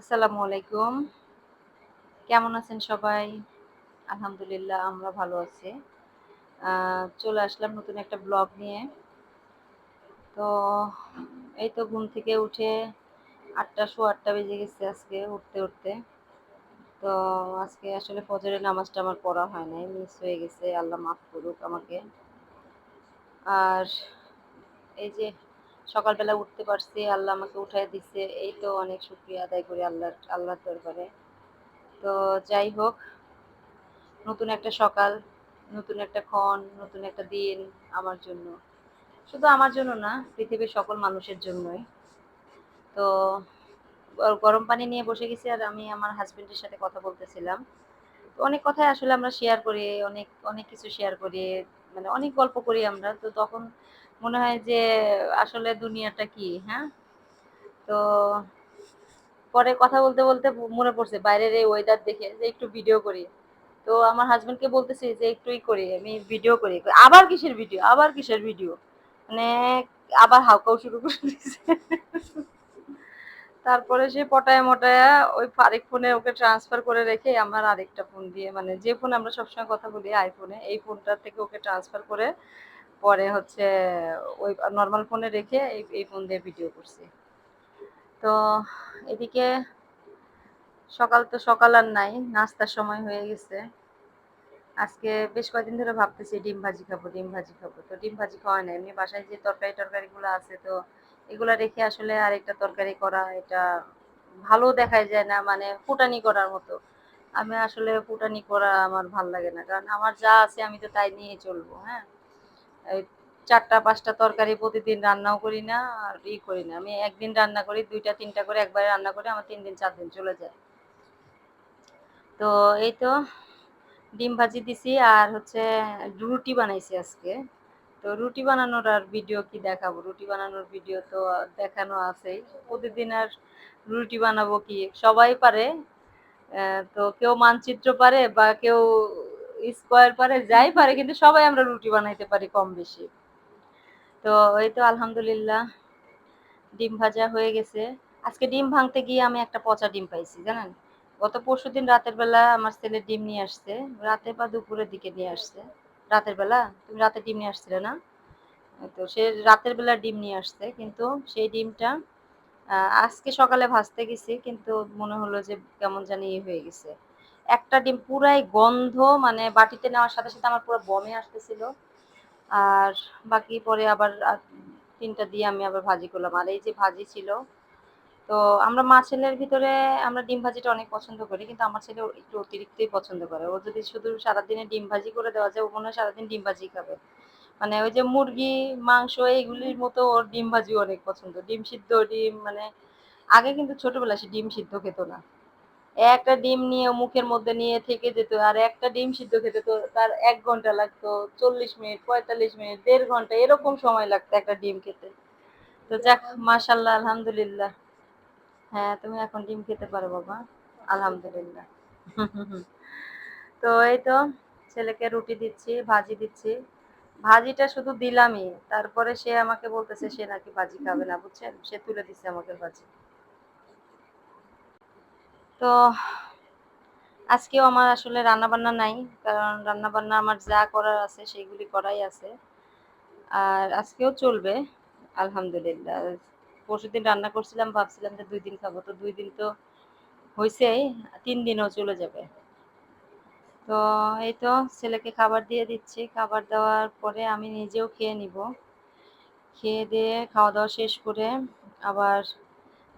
আসসালামু আলাইকুম। কেমন আছেন সবাই? আলহামদুলিল্লাহ, আমরা ভালো আছি। চলে আসলাম নতুন একটা ব্লগ নিয়ে। তো, এই তো ঘুম থেকে উঠে আটটা শো আটটা বেজে গেছে আজকে উঠতে উঠতে। তো, আজকে আসলে ফজরের নামাজটা আমার পড়া হয় নাই মিস হয়ে গেছে, আল্লাহ মাফ করুক আমাকে। আর এই যে সকালবেলা উঠতে পারছি, আল্লাহ আমাকে উঠাই দিচ্ছে এই তো অনেক শুক্রিয়া আদায় করি আল্লাহ আল্লাহর দরবারে। তো যাই হোক, নতুন একটা সকাল, নতুন একটা ক্ষণ, নতুন একটা দিন আমার জন্য। শুধু আমার জন্য না, পৃথিবীর সকল মানুষের জন্যই। তো গরম পানি নিয়ে বসে গেছি আর আমি আমার হাজবেন্ডের সাথে কথা বলতেছিলাম। অনেক কথাই আসলে আমরা শেয়ার করি, অনেক অনেক কিছু শেয়ার করি। মানে অনেক গল্প করি আমরা। তো তখন মনে হয় যে আসলে দুনিয়াটা কি হ্যাঁ? তো পরে কথা বলতে বলতে মনে পড়ছে বাইরের এই ওয়েদার দেখে যে একটু ভিডিও করি। তো আমার হাজবেন্ডকে বলতেছি যে একটুই করি, আমি ভিডিও করি। আবার কিসের ভিডিও আবার কিসের ভিডিও মানে আবার হাউকাও শুরু করে দিয়েছে তারপরে সে পটায় মটায়া ওই আরেক ফোনে ওকে ট্রান্সফার করে রেখে আমার আরেকটা ফোন দিয়ে মানে যে ফোন আমরা সবসময় কথা বলি আইফোনে এই ফোনটা থেকে ওকে ট্রান্সফার করে পরে হচ্ছে ওই নর্মাল ফোনে রেখে এই এই ফোন দিয়ে ভিডিও করছি। তো এদিকে সকাল তো সকাল আর নাই, নাস্তার সময় হয়ে গেছে। আজকে বেশ কয়েকদিন ধরে ভাবতেছি ডিম ভাজি খাব, ডিম ভাজি খাব। তো ডিম ভাজি খাওয়া নাই। এমনি বাসায় যে তরকারি টরকারিগুলো আছে, তো এগুলো রেখে আসলে আরেকটা তরকারি করা, এটা ভালো দেখায় যায় না মানে ফুটানি করার মতো। আমি আসলে ফুটানি করা আমার ভালো লাগে না, কারণ আমার যা আছে আমি তো তাই নিয়ে চলবো হ্যাঁ? চারটা, পাঁচটা তরকারি প্রতিদিন রান্নাও করি না আর ই করি না। আমি একদিন রান্না করি, দুইটা, তিনটা করে একবারে রান্না করি আমার তিন দিন, চার দিন চলে যায়। তো এই তো ডিম ভাজি দিছি আর হচ্ছে রুটি বানাইছি আজকে। তো রুটি বানানোর আর ভিডিও কি দেখাবো? রুটি বানানোর ভিডিও তো দেখানো আছেই। প্রতিদিন আর রুটি বানাবো কি? সবাই পারে তো কেউ মানচিত্র পারে বা কেউ স্কোয়ার পারে, যাই পারে, কিন্তু সবাই আমরা রুটি বানাইতে পারি কম বেশি। তো এই তো আলহামদুলিল্লাহ, ডিম ভাজা হয়ে গেছে। আজকে ডিম ভাঙতে গিয়ে আমি একটা পচা ডিম পাইছি, জানেন? গত পরশু দিন রাতের বেলা আমার ছেলে ডিম নিয়ে আসছে, রাতে বা দুপুরের দিকে নিয়ে আসছে। রাতের বেলা? তুমি রাতে ডিম নিয়ে আসছিলে না? তো সে রাতের বেলা ডিম নিয়ে আসছে, কিন্তু সেই ডিমটা আজকে সকালে ভাজতে গেছি, কিন্তু মনে হলো যে কেমন জানি ইয়ে হয়ে গেছে। একটা ডিম পুরাই গন্ধ মানে বাটিতে নেওয়ার সাথে সাথে আমার পুরো বমে আসতেছিল। আর বাকি পরে আবার তিনটা দিয়ে আমি আবার ভাজি করলাম। আর এই যে ভাজি ছিল তো আমরা মা ছেলের ভিতরে আমরা ডিম ভাজিটা অনেক পছন্দ করি, কিন্তু আমার ছেলে একটু অতিরিক্তই পছন্দ করে। ও যদি শুধু সারাদিনে ডিম ভাজি করে দেওয়া যায়, ও মনে হয় সারাদিন ডিম ভাজি খাবে। মানে ওই যে মুরগি, মাংস এইগুলির মতো ওর ডিম ভাজি অনেক পছন্দ। ডিম সিদ্ধ, ডিম মানে আগে কিন্তু ছোটবেলায় সে ডিম সিদ্ধ খেত না। একটা ডিম নিয়ে মুখের মধ্যে নিয়ে থেকে যেত, আর একটা ডিম সিদ্ধ খেতে তো তার এক ঘণ্টা লাগতো, চল্লিশ মিনিট, পঁয়তাল্লিশ মিনিট, দেড় ঘণ্টা, এরকম সময় লাগতো একটা ডিম খেতে। তো যাক, মাশাল্লাহ, আলহামদুলিল্লাহ। হ্যাঁ তুমি এখন ডিম খেতে পারো বাবা। আলহামদুলিল্লাহ। তো এই তো, ছেলেকে রুটি দিচ্ছি, ভাজি দিচ্ছি। ভাজিটা শুধু দিলামই, তারপরে সে আমাকে বলতেছে সে নাকি ভাজি খাবে না, বুঝছেন? সে তুলে দিচ্ছে আমাকে ভাজি। তো আজকেও আমার আসলে রান্না বান্না নাই, কারণ রান্না বান্না আমার যা করার আছে সেগুলি করাই আছে। আর আজকেও চলবে, আলহামদুলিল্লাহ। পরশুদিন রান্না করছিলাম, ভাবছিলাম যে দুই দিন খাব। তো দুই দিন তো হয়েছেই তিন দিনও চলে যাবে। তো এই তো ছেলেকে খাবার দিয়ে দিচ্ছি। খাবার দেওয়ার পরে আমি নিজেও খেয়ে নিব। খেয়ে দিয়ে খাওয়া দাওয়া শেষ করে আবার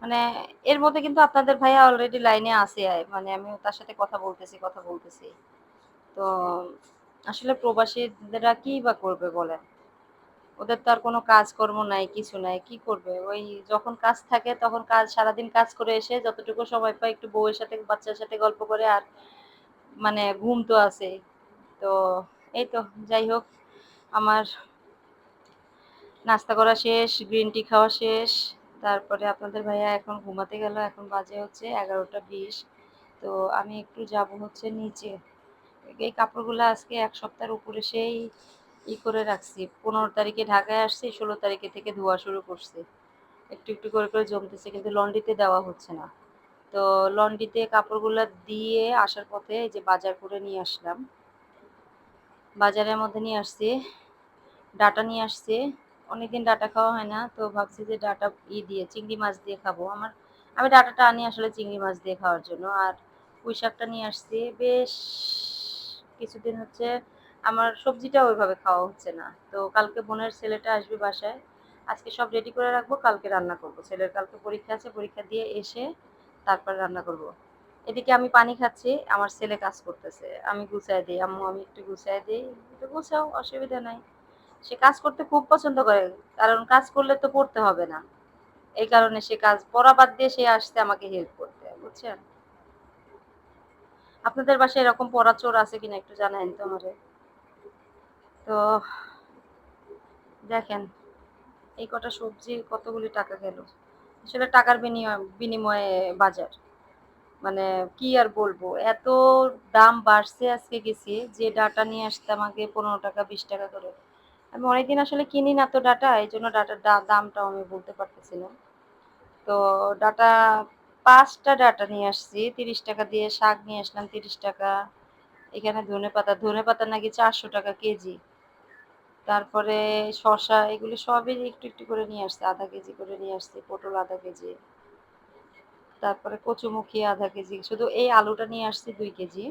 মানে এর মধ্যে কিন্তু আপনাদের ভাইয়া অলরেডি লাইনে আছে। মানে আমি তার সাথে কথা বলতেছি কথা বলতেছি। তো আসলে প্রবাসীরা কি বা করবে বলেন? ওদের তো আর কোনো কাজকর্ম নাই, কিছু নাই, কি করবে? ওই যখন কাজ থাকে তখন কাজ, সারাদিন কাজ করে এসে যতটুকু সময় পায় একটু বউয়ের সাথে, বাচ্চার সাথে গল্প করে আর মানে ঘুম তো আছে। তো এই তো, যাই হোক, আমার নাস্তা করা শেষ গ্রিন টি খাওয়া শেষ। তারপরে আপনাদের ভাইয়া এখন ঘুমাতে গেল, এখন বাজে হচ্ছে এগারোটা বিশ। তো আমি একটু যাব হচ্ছে নিচে। এই কাপড়গুলো আজকে এক সপ্তাহের উপরে সেই ই করে রাখছি। পনেরো তারিখে ঢাকায় আসছি, ষোলো তারিখে থেকে ধোয়া শুরু করছি। একটু একটু করে করে জমতেছে কিন্তু লন্ড্রিতে দেওয়া হচ্ছে না। তো লন্ড্রিতে কাপড়গুলো দিয়ে আসার পথে যে বাজার করে নিয়ে আসলাম। বাজারের মধ্যে নিয়ে আসছি, ডাটা নিয়ে আসছি। অনেকদিন ডাটা খাওয়া হয় না, তো ভাবছি যে ডাটা ই দিয়ে, চিংড়ি মাছ দিয়ে খাব। আমার, আমি ডাটাটা আনি আসলে চিংড়ি মাছ দিয়ে খাওয়ার জন্য। আর পুঁই শাকটা নিয়ে আসছি। বেশ, কিছুদিন হচ্ছে আমার সবজিটা ওইভাবে খাওয়া হচ্ছে না। তো কালকে বোনের ছেলেটা আসবে বাসায়। আজকে সব রেডি করে রাখব, কালকে রান্না করব। ছেলের কালকে পরীক্ষা আছে, পরীক্ষা দিয়ে এসে তারপর রান্না করব। এদিকে আমি পানি খাচ্ছি, আমার ছেলে কাজ করতেছে। আমি গুছাই দিই, আম্মু আমি একটু গুছাই দিই। একটু গুছাও, অসুবিধা নাই। সে কাজ করতে খুব পছন্দ করে, কারণ কাজ করলে তো পড়তে হবে না। এই কারণে সে কাজ পড়া বাদ দিয়ে সে আসতে আমাকে হেল্প করতে, বুঝছেন? আপনাদের বাসায় এরকম পড়া চোর আছে কিনা একটু জানাইন তো আমারে। তো দেখেন, এই কটা সবজি কতগুলি টাকা গেল? আসলে টাকার বিনিময়, বিনিময়ে বাজার। মানে কি আর বলব, এত দাম বাড়ছে আজকে গেছি যে ডাটা নিয়ে আসতে আমাকে পনেরো টাকা, বিশ টাকা করে। আমি অনেকদিন আসলে কিনি না তো ডাটা, এই জন্য ডাটার দামটাও আমি বলতে পারতেছি না। তো ডাটা, পাঁচটা ডাটা নিয়ে আসছি, তিরিশ টাকা দিয়ে শাক নিয়ে আসলাম, তিরিশ টাকা। এখানে ধনে পাতা ধনে পাতা নাকি চারশো টাকা কেজি। তারপরে শশা এগুলো সবই একটু একটু করে নিয়ে আসছে, আধা কেজি করে নিয়ে আসছে, পটল আধা কেজি। তারপরে কচুমুখী আধা কেজি, শুধু এই আলুটা নিয়ে আসছি দুই কেজি।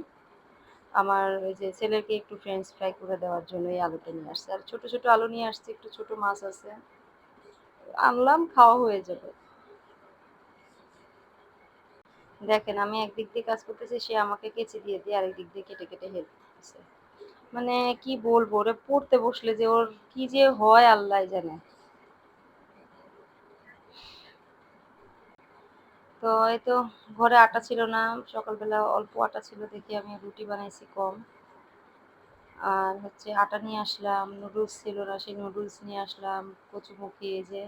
আমার ওই যে ছেলেকে একটু ফ্রেঞ্চ ফ্রাই করে দেওয়ার জন্য এই আলুটা নিয়ে আসছে। আর ছোট ছোট আলু নিয়ে আসছি, একটু ছোট মাছ আছে। আনলাম, খাওয়া হয়ে যাবে। দেখেন, আমি একদিক দিয়ে কাজ করতেছি, সে আমাকে কেচে দিয়ে দিয়ে আরেক দিক দিয়ে কেটে কেটে হেল্প করতেছে মানে কি বলব, ওরে পড়তে বসলে যে ওর কি যে হয় আল্লাহ জানে। তো এই তো ঘরে আটা ছিল না, সকালবেলা অল্প আটা ছিল, দেখি আমি রুটি বানাইছি কম। আর হচ্ছে আটা নিয়ে আসলাম, নুডলস ছিল না, সেই নুডলস নিয়ে আসলাম কচুমুখি এই যে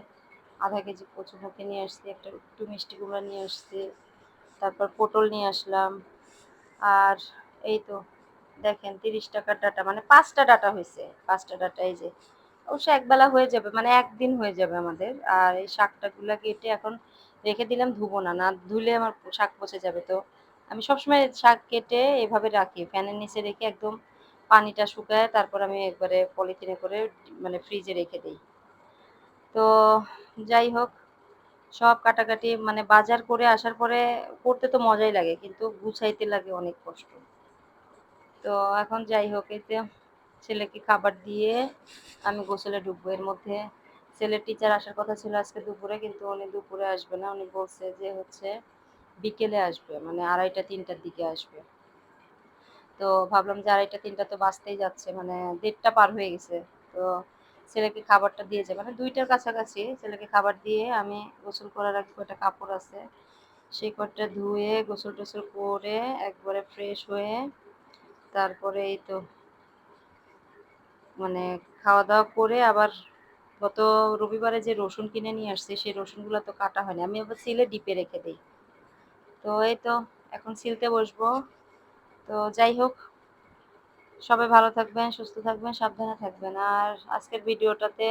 আধা কেজি কচু কচুমুখি নিয়ে আসছি, একটা একটু মিষ্টি কুমড়া নিয়ে আসছি, তারপর পটল নিয়ে আসলাম। আর এই তো দেখেন, তিরিশ টাকার ডাটা মানে পাঁচটা ডাটা হয়েছে, পাঁচটা ডাটা, এই যে। অবশ্য একবেলা হয়ে যাবে মানে একদিন হয়ে যাবে আমাদের। আর এই শাকটাগুলো কেটে এখন রেখে দিলাম, ধুবো না না ধুলে আমার শাক পচে যাবে তো। আমি সবসময় শাক কেটে এভাবে রাখি, ফ্যানের নিচে রেখে একদম পানিটা শুকায়, তারপর আমি একবারে পলিথিনে করে মানে ফ্রিজে রেখে দিই। তো যাই হোক, সব কাটাকাটি মানে বাজার করে আসার পরে করতে তো মজাই লাগে, কিন্তু গুছাইতে লাগে অনেক কষ্ট। তো এখন যাই হোক এতে ছেলেকে খাবার দিয়ে আমি গোসলে ঢুকবো। এর মধ্যে ছেলের টিচার আসার কথা ছিল আজকে দুপুরে, কিন্তু উনি দুপুরে আসবে না। উনি বলছে যে হচ্ছে বিকেলে আসবে মানে আড়াইটা, তিনটার দিকে আসবে। তো ভাবলাম যে আড়াইটা, তিনটা তো বাঁচতেই যাচ্ছে মানে দেড়টা পার হয়ে গেছে। তো ছেলেকে খাবারটা দিয়ে দিয়েছে মানে দুইটার কাছাকাছি ছেলেকে খাবার দিয়ে আমি গোসল করার আগে কটা কাপড় আছে, সেই কটা ধুয়ে গোসল টোসল করে একবারে ফ্রেশ হয়ে তারপরে এই তো মানে খাওয়া দাওয়া করে আবার গত রবিবারে যে রসুন কিনে নিয়ে আসছে, সেই রসুনগুলো তো কাটা হয়নি। আমি আবার সিলে ডিপে রেখে দিই। তো এই তো এখন সিলতে বসবো। তো যাই হোক, সবাই ভালো থাকবেন, সুস্থ থাকবেন, সাবধানে থাকবেন। আর আজকের ভিডিওটাতে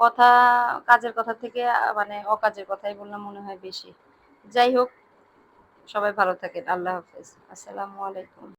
কথা, কাজের কথা থেকে মানে অকাজের কথাই বললাম মনে হয় বেশি। যাই হোক, সবাই ভালো থাকেন। আল্লাহ হাফেজ। আসসালামু আলাইকুম।